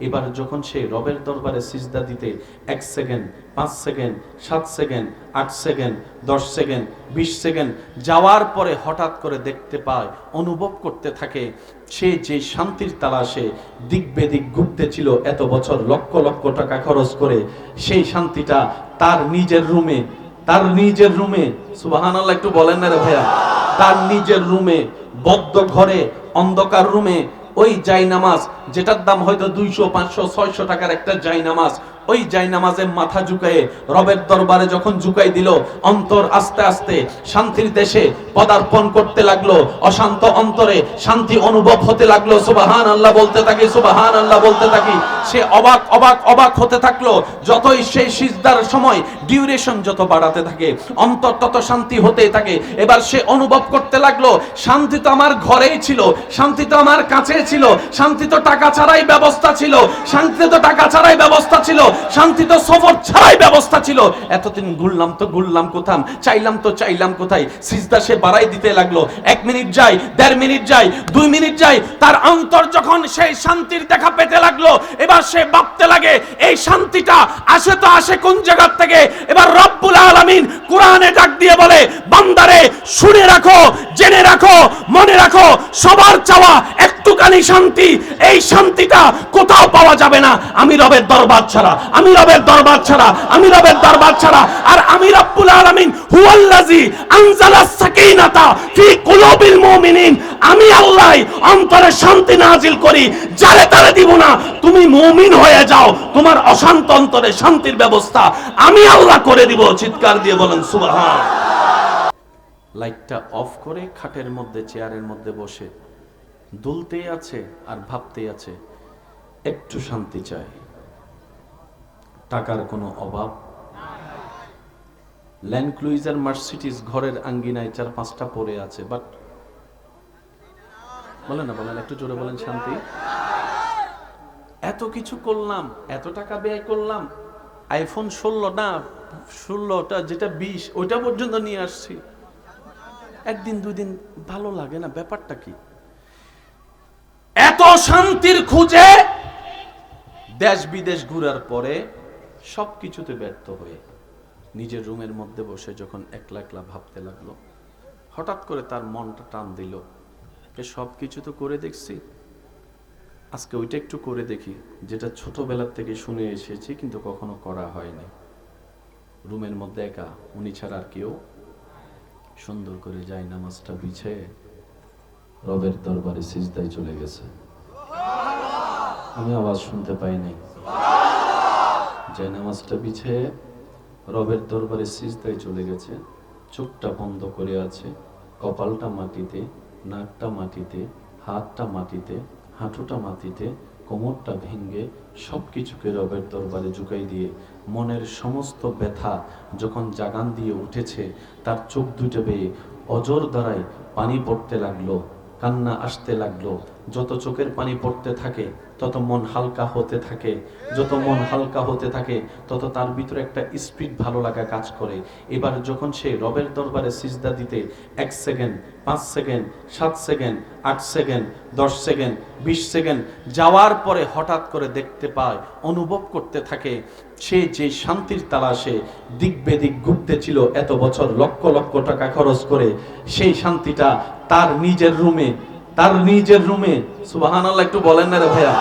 এবার যখন সে রবের দরবারে সিজদা দিতে এক সেকেন্ড, পাঁচ সেকেন্ড, সাত সেকেন্ড, আট সেকেন্ড, দশ সেকেন্ড, বিশ সেকেন্ড যাওয়ার পরে হঠাৎ করে দেখতে পায়, অনুভব করতে থাকে, সে যে শান্তির তালাশে দিক বেদিক ঘুরতে ছিল এত বছর লক্ষ লক্ষ টাকা খরচ করে, সেই শান্তিটা তার নিজের রুমে, তার নিজের রুমে সুবাহান একটু বলেন না রে ভাইয়া, তার নিজের রুমে, বদ্ধ ঘরে, অন্ধকার রুমে ওই জাই নামাজ যেটার দাম হয়তো দুইশো পাঁচশো ছয়শো টাকার একটা জাই নামাজ ওই জাই নামাজে মাথা ঝুঁকায়ে রবের দরবারে যখন ঝুঁকাই দিল, অন্তর আস্তে আস্তে শান্তির দেশে পদার্পণ করতে লাগল, অশান্ত অন্তরে শান্তি অনুভব হতে লাগল। সুবাহান আল্লাহ বলতে থাকি সুবাহান আল্লাহ বলতে থাকি। সে অবাক অবাক অবাক হতে থাকল, যতই সেই সিজদার সময় ডিউরেশন যত বাড়াতে থাকে, অন্তর তত শান্তি হতেই থাকে। এবার সে অনুভব করতে লাগল, শান্তি তো আমার ঘরেই ছিল, শান্তি তো আমার কাছে ছিল, শান্তি তো টাকা ছাড়াই ব্যবস্থা ছিল, শান্তি তো টাকা ছাড়াই ব্যবস্থা ছিল শান্তি তো সফর ছাড়াই ব্যবস্থা ছিল। এতদিন ঘুরলাম তো ঘুরলাম কোথাম চাইলাম তো চাইলাম কোথায়? সিজদা সে বাড়াই দিতে লাগল। এক মিনিট যায় দেড় মিনিট যায় দুই মিনিট যায় তার অন্তর যখন সেই শান্তির দেখা পেতে লাগল, এবার সে ভাবতে লাগে, এই শান্তিটা আসে তো আসে কোন জায়গার থেকে? এবার রব্বুল আলামিন কোরআনে ডাক দিয়ে বলে, বান্দারে, শুনে রাখো, জেনে রাখো, মনে রাখো, সবার চাওয়া একটুখানি শান্তি, এই শান্তিটা কোথাও পাওয়া যাবে না। আমি রবের দরবার ছাড়া আমি রবের দরবার ছাড়া, আমি রবের দরবার ছাড়া, আর আমি রব্বুল আলামিন হুয়াল্লাজি আনজালাস সাকিনাতা ফি কুলুবিল মুমিনিন। আমি আল্লাহ অন্তরে শান্তি নাজিল করি, যারে তারে দিব না, তুমি মুমিন হয়ে যাও, তোমার অশান্ত অন্তরে শান্তির ব্যবস্থা আমি আল্লাহ করে দিব, চিৎকার দিয়ে বলেন সুবহান। লাইটটা অফ করে খাটের মধ্যে, চেয়ারের মধ্যে বসে, দুলতেই আছে আর ভাবতেই আছে, একটু শান্তি চাই। টাকার কোনো অভাব? ল্যান্ড ক্লুইজার মার্সিটিস ঘরের আঙ্গিনায় চার পাঁচটা পড়ে আছে বাট বলেন না, বলেন, একটু জোরে বলেন শান্তি। এত কিছু করলাম, এত টাকা ব্যয় করলাম আইফোন ষোলো না, ষোলোটা যেটা বিশ, ওইটা পর্যন্ত নিয়ে আসছি। একদিন দুই দিন ভালো লাগে না, ব্যাপারটা কি? এত শান্তির খুঁজে দেশ বিদেশ ঘুরার পরে সব কিছুতে ব্যর্থ হয়ে নিজের রুমের মধ্যে বসে যখন একলা একলা ভাবতে লাগল, হঠাৎ করে তার মনটা টান দিল। সব কিছু তো করে দেখছি। আজকে ওইটা একটু করে দেখি, যেটা ছোটবেলার থেকে শুনে এসেছি কিন্তু কখনো করা হয়নি। রুমের মধ্যে একা, উনি ছাড়া আর কেউ? সুন্দর করে যায় নামাজটা বিছে, রবের দরবারে সিজদায় চলে গেছে। আমি আওয়াজ শুনতে পাইনি যে নামাজটা বিছে, রবের দরবারে সিজদায় চলে গেছে, চোখটা বন্ধ করে আছে, কপালটা মাটিতে, নাকটা মাটিতে, হাতটা মাটিতে, হাঁটুটা মাটিতে, কোমরটা ভেঙ্গে সব কিছুকে রবের দরবারে ঝুঁকাই দিয়ে, মনের সমস্ত ব্যথা যখন জাগান দিয়ে উঠেছে, তার চোখ দুটো বেয়ে অজর দ্বারাই পানি পড়তে লাগল। কান্না আসতে লাগল। যত চোখের পানি পড়তে থাকে, তত মন হালকা হতে থাকে। যত মন হালকা হতে থাকে, তত তার ভিতরে একটা স্পিড ভালো লাগা কাজ করে। এবার যখন সে রবের দরবারে সিজদা দিতে এক সেকেন্ড, পাঁচ সেকেন্ড, সাত সেকেন্ড, আট সেকেন্ড, দশ সেকেন্ড, বিশ সেকেন্ড, যাওয়ার পরে হঠাৎ করে দেখতে পায়, অনুভব করতে থাকে, সে যে শান্তির তালাশে দিক বেদিক ঘুরতে ছিল এত বছর লক্ষ লক্ষ টাকা খরচ করে, সেই শান্তিটা তার নিজের রুমে, তার নিজের রুমে সুবাহান একটু বলেন না রে ভাইয়া,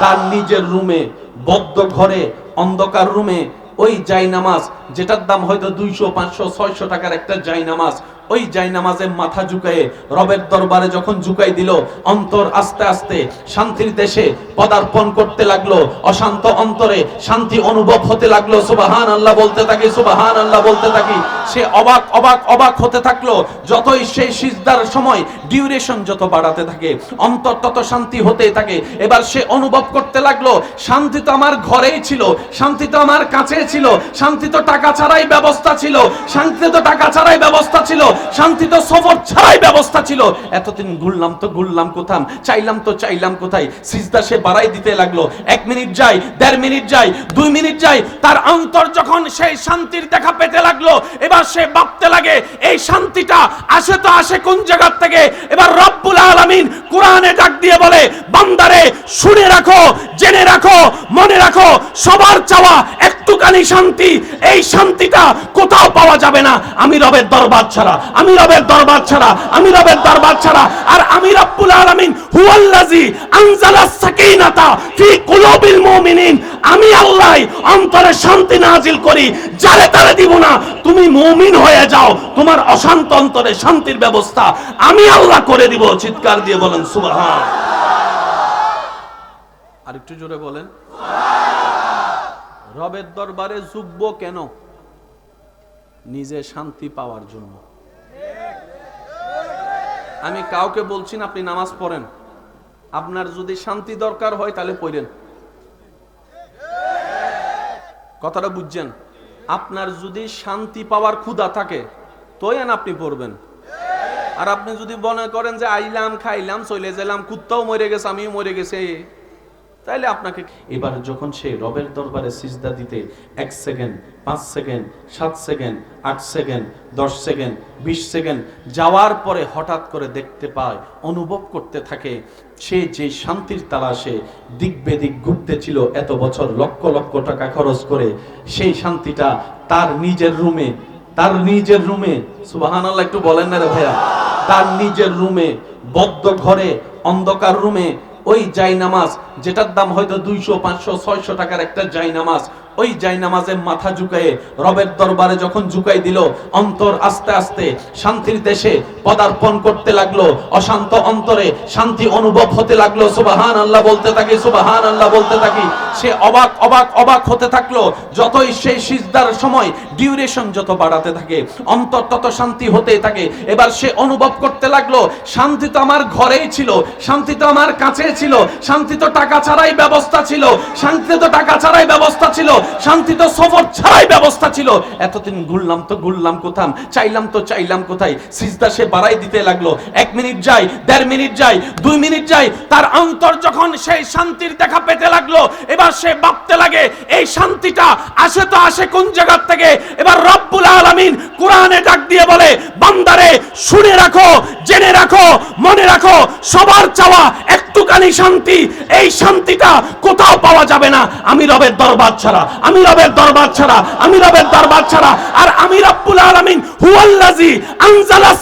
তার নিজের রুমে, বদ্ধ ঘরে, অন্ধকার রুমে, ওই জাই নামাজ যেটার দাম হয়তো দুইশো, পাঁচশো, ছয়শো টাকার একটা জাই নামাজ ওই জাই নামাজে মাথা ঝুঁকায়ে রবের দরবারে যখন ঝুঁকাই দিল, অন্তর আস্তে আস্তে শান্তির দেশে পদার্পণ করতে লাগল, অশান্ত অন্তরে শান্তি অনুভব হতে লাগল। সুবাহান আল্লাহ বলতে থাকি সুবাহান আল্লাহ বলতে থাকি। সে অবাক অবাক অবাক হতে থাকল, যতই সেই সিজদার সময় ডিউরেশন যত বাড়াতে থাকে, অন্তর তত শান্তি হতেই থাকে। এবার সে অনুভব করতে লাগল, শান্তি তো আমার ঘরেই ছিল, শান্তি তো আমার কাছে ছিল, শান্তি তো টাকা ছাড়াই ব্যবস্থা ছিল, শান্তি তো টাকা ছাড়াই ব্যবস্থা ছিল শান্তি তো সফর ছাড়াই ব্যবস্থা ছিল। এতদিন ঘুরলাম তো ঘুরলাম কোথাম চাইলাম তো চাইলাম কোথায়? সিজদা সে বাড়াই দিতে লাগল। এক মিনিট যায় দেড় মিনিট যায় দুই মিনিট যায় তার অন্তর যখন সেই শান্তির দেখা পেতে লাগল, এবার সে ভাবতে লাগে, এই শান্তিটা আসে তো আসে কোন জায়গার থেকে? এবার রব্বুল আলামিন কোরআনে ডাক দিয়ে বলে, বান্দারে, শুনে রাখো, জেনে রাখো, মনে রাখো, সবার চাওয়া একটুখানি শান্তি? এই শান্তিটা কোথাও পাওয়া যাবে না। আমি রবের দরবার ছাড়া, আমি রবের দরবার ছাড়া, আমি রবের দরবার ছাড়া। আর আমি রব্বুল আলামিন হুয়াল্লাজি আনজালাস সাকিনাতা ফি কুলুবিল মুমিনিন। আমি আল্লাহ অন্তরে শান্তি নাজিল করি। যারে তারে দিব না, তুমি মুমিন হয়ে যাও। তোমার অশান্ত অন্তরে শান্তির ব্যবস্থা আমি আল্লাহ করে দিব। চিৎকার দিয়ে বলেন, সুবহান। আর একটু জোরে বলেন। রবের দরবারে যুগব কেন? নিজে শান্তি পাওয়ার জন্য। আমি কাউকে বলছি না আপনি নামাজ পড়েন। আপনার যদি শান্তি দরকার হয় তাহলে পড়েন। কথাটা বুঝছেন? আপনার যদি শান্তি পাওয়ার ক্ষুধা থাকে তোই আপনি পড়বেন। আর আপনি যদি মনে করেন যে, আইলাম, খাইলাম, চলে গেলাম, কুত্তাও মরে গেছে, আমিও মরে গেছে। তাইলে আপনাকে এবার যখন সে রবের দরবারে সিজদা দিতে এক সেকেন্ড, পাঁচ সেকেন্ড, সাত সেকেন্ড, আট সেকেন্ড, দশ সেকেন্ড, বিশ সেকেন্ড যাওয়ার পরে হঠাৎ করে দেখতে পায়, অনুভব করতে থাকে, সে যে শান্তির তালাশে দিক বেদিক ঘুরতে ছিল এত বছর, লক্ষ লক্ষ টাকা খরচ করে, সেই শান্তিটা তার নিজের রুমে, তার নিজের রুমে সুবাহান একটু বলেন না রে ভাইয়া, তার নিজের রুমে, বদ্ধ ঘরে, অন্ধকার রুমে ওই জাই নামাজ যেটার দাম হয়তো দুইশো পাঁচশো ছয়শো টাকার একটা জাই নামাজ ওই জাই নামাজে মাথা ঝুঁকায়ে, রবের দরবারে যখন ঝুঁকাই দিল, অন্তর আস্তে আস্তে শান্তির দেশে পদার্পণ করতে লাগল, অশান্ত অন্তরে শান্তি অনুভব হতে লাগল। সুবাহান আল্লাহ বলতে থাকি সুবাহান আল্লাহ বলতে থাকি। সে অবাক অবাক অবাক হতে থাকল, যতই সেই সিজদার সময় ডিউরেশন যত বাড়াতে থাকে, অন্তর তত শান্তি হতে থাকে। এবার সে অনুভব করতে লাগল, শান্তি তো আমার ঘরেই ছিল, শান্তি তো আমার কাছে ছিল, শান্তি তো টাকা ছাড়াই ব্যবস্থা ছিল, শান্তি তো টাকা ছাড়াই ব্যবস্থা ছিল শান্তি তো সফর ছাড়াই ব্যবস্থা ছিল। এতদিন ঘুরলাম তো ঘুরলাম কোথাম চাইলাম তো চাইলাম কোথায়? সিজদা সে বাড়াই দিতে লাগল। এক মিনিট যায় দেড় মিনিট যায় দুই মিনিট যায় তার অন্তর যখন সেই শান্তির দেখা পেতে লাগল, এবার সে ভাবতে লাগে, এই শান্তিটা আসে তো আসে কোন জায়গার থেকে? এবার রব্বুল আলামিন কোরআনে ডাক দিয়ে বলে, বান্দারে, শুনে রাখো, জেনে রাখো, মনে রাখো, সবার চাওয়া একটুখানি শান্তি, এই শান্তিটা কোথাও পাওয়া যাবে না। আমি রবের দরবার ছাড়া আমি রবের দরবার ছাড়া, আমি রবের দরবার ছাড়া, আর আমি রব্বুল আলামিন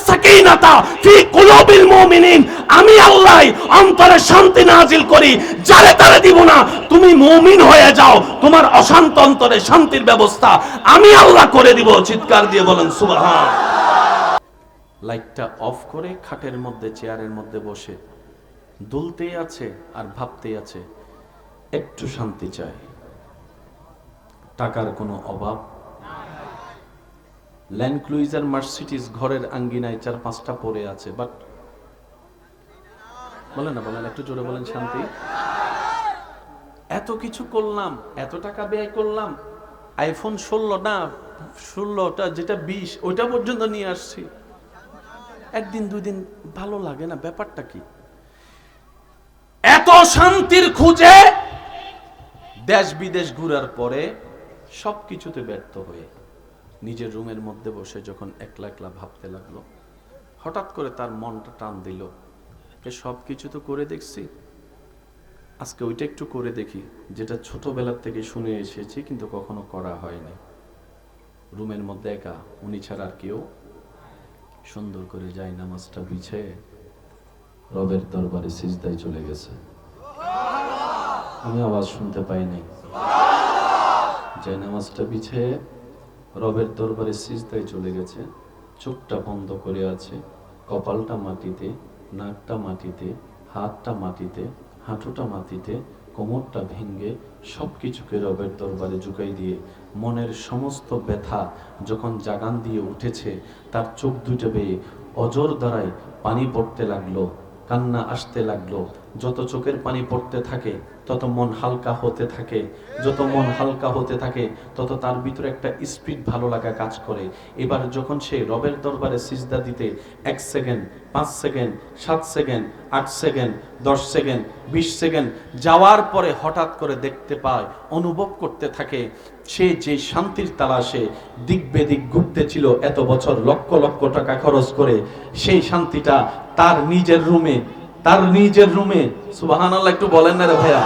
সাকিনাতা ফি কুলুবিল মুমিনিন। আমি আল্লাহ অন্তরে শান্তি নাজিল করি, যারে তারে দিব না, তুমি মুমিন হয়ে যাও, তোমার অশান্ত অন্তরে শান্তির ব্যবস্থা আমি আল্লাহ করে দিব, চিৎকার দিয়ে বলেন সুবহান। লাইটটা অফ করে খাটের মধ্যে, চেয়ারের মধ্যে বসে, দুলতেই আছে আর ভাবতেই আছে, একটু শান্তি চাই। টাকার কোনো অভাব? ল্যান্ড ক্লুইজার মার্সিটিস ঘরের আঙ্গিনায় চার পাঁচটা পড়ে আছে বাট বলেন না, বলেন, একটু জোরে বলেন শান্তি। এত কিছু করলাম, এত টাকা ব্যয় করলাম আইফোন ষোলো না, ষোলোটা যেটা বিশ, ওইটা পর্যন্ত নিয়ে আসছি। একদিন দুই দিন ভালো লাগে না, ব্যাপারটা কি? এত শান্তির খুঁজে দেশ বিদেশ ঘুরার পরে সব কিছুতে ব্যর্থ হয়ে নিজের রুমের মধ্যে বসে যখন একলা একলা ভাবতে লাগল, হঠাৎ করে তার মনটা টান দিল। যে সব কিছু তো করে দেখছি, আজকে ওইটা একটু করে দেখি, যেটা ছোটবেলার থেকে শুনে এসেছি কিন্তু কখনো করা হয়নি। রুমের মধ্যে একা, উনি ছাড়া আর কেউ? সুন্দর করে যায় নামাজটা বিছে, রবের দরবারে সিজদায় চলে গেছে। আমি আওয়াজ শুনতে পাইনি। যে নামাজটা বিছিয়ে রবের দরবারে সিজদায় চলে গেছে, চোখটা বন্ধ করে আছে, কপালটা মাটিতে, নাকটা মাটিতে, হাতটা মাটিতে, হাঁটুটা মাটিতে, কোমরটা ভেঙ্গে সব কিছুকে রবের দরবারে ঝুঁকাই দিয়ে, মনের সমস্ত ব্যথা যখন জাগান দিয়ে উঠেছে, তার চোখ দুটো বেয়ে অজর দ্বারাই পানি পড়তে লাগল। কান্না আসতে লাগল। যত চোখের পানি পড়তে থাকে, তত মন হালকা হতে থাকে। যত মন হালকা হতে থাকে, তত তার ভিতরে একটা স্পিড ভালো লাগা কাজ করে। এবার যখন সে রবের দরবারে সিজদা দিতে এক সেকেন্ড, পাঁচ সেকেন্ড, সাত সেকেন্ড, আট সেকেন্ড, দশ সেকেন্ড, বিশ সেকেন্ড যাওয়ার পরে হঠাৎ করে দেখতে পায়, অনুভব করতে থাকে, সে যে শান্তির তালাশে দিক বেদিক ঘুরতেছিল এত বছর লক্ষ লক্ষ টাকা খরচ করে, সেই শান্তিটা তার নিজের রুমে, তার নিজের রুমে সুবাহান আল্লাহ একটু বলেন না রে ভাইয়া।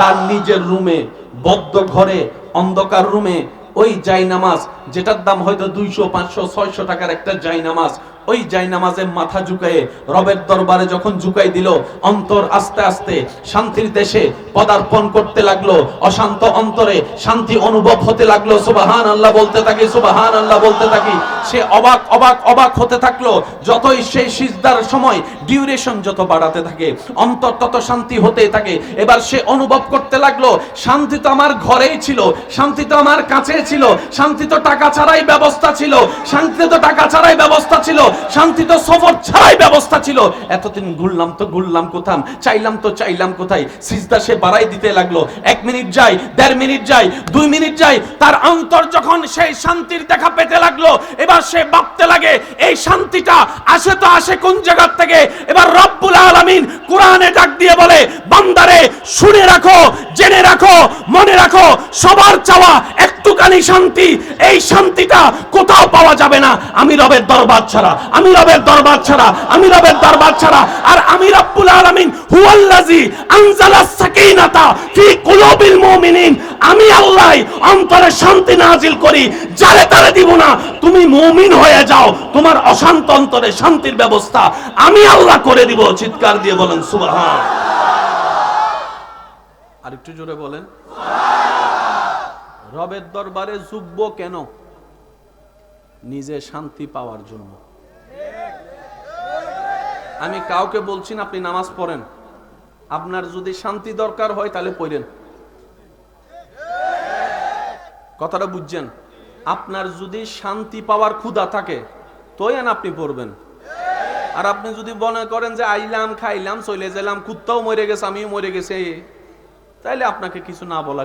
তার নিজের রুমে, বদ্ধ ঘরে, অন্ধকার রুমে, ওই জাইনামাজ, যেটার দাম হয়তো দুইশো, পাঁচশো, ছয়শো টাকার একটা জাইনামাজ ওই জাইনামাজে মাথা ঝুঁকায়ে, রবের দরবারে যখন ঝুঁকাই দিল, অন্তর আস্তে আস্তে শান্তির দেশে পদার্পণ করতে লাগল, অশান্ত অন্তরে শান্তি অনুভব হতে লাগল সুবাহান আল্লাহ বলতে থাকি সুবাহান আল্লাহ বলতে থাকি। সে অবাক অবাক অবাক হতে থাকল, যতই সেই সিজদার সময় ডিউরেশন যত বাড়াতে থাকে, অন্তর তত শান্তি হতে থাকে। এবার সে অনুভব করতে লাগল, শান্তি তো আমার ঘরেই ছিল, শান্তি তো আমার কাছে ছিল, শান্তি তো টাকা ছাড়াই ব্যবস্থা ছিল, শান্তি তো টাকা ছাড়াই ব্যবস্থা ছিল শান্তি তো সফর ছাড়াই ব্যবস্থা ছিল। এতদিন ঘুরলাম তো ঘুরলাম কোথাম চাইলাম তো চাইলাম কোথায়? সিজদা সে বাড়াই দিতে লাগল। এক মিনিট যাই, দেড় মিনিট যাই, দুই মিনিট যাই, তার অন্তর যখন সেই শান্তির দেখা পেতে লাগল, এবার সে ভাবতে লাগে, এই শান্তিটা আসে তো আসে কোন জায়গার থেকে? এবার রব্বুল আলামিন কোরআনে ডাক দিয়ে বলে, বান্দারে, শুনে রাখো, জেনে রাখো, মনে রাখো, সবার চাওয়া একটুখানি শান্তি, এই শান্তিটা কোথাও পাওয়া যাবে না। আমি রবের দরবার ছাড়া আমি রবের দরবার ছাড়া, আমি রবের দরবার ছাড়া, আর আমি রব্বুল আলামিন হুয়াল্লাজি আনজালাস সাকিনাতা ফি কুলুবিল মুমিনিন। আমি আল্লাহ অন্তরে শান্তি নাজিল করি, যারে তারে দিব না, তুমি মুমিন হয়ে যাও, তোমার অশান্ত অন্তরে শান্তির ব্যবস্থা আমি আল্লাহ করে দিব, চিৎকার দিয়ে বলেন, সুবহান। আর একটু জোরে বলেন। রবের দরবারে যুগব কেন? নিজে শান্তি পাওয়ার জন্য। আমি কাউকে বলছি না, আপনি নামাজ পড়েন। আপনার যদি শান্তি দরকার হয়, তাহলে পড়েন। কথাটা বুঝছেন? আপনার যদি শান্তি পাওয়ার ক্ষুধা থাকে তোই আপনি পড়বেন। আর আপনি যদি মনে করেন যে, আইলাম, খাইলাম, চলে গেলাম, কুত্তাও মরে গেছে, আমিও মরে গেছে, তাইলে আপনাকে কিছু না বলা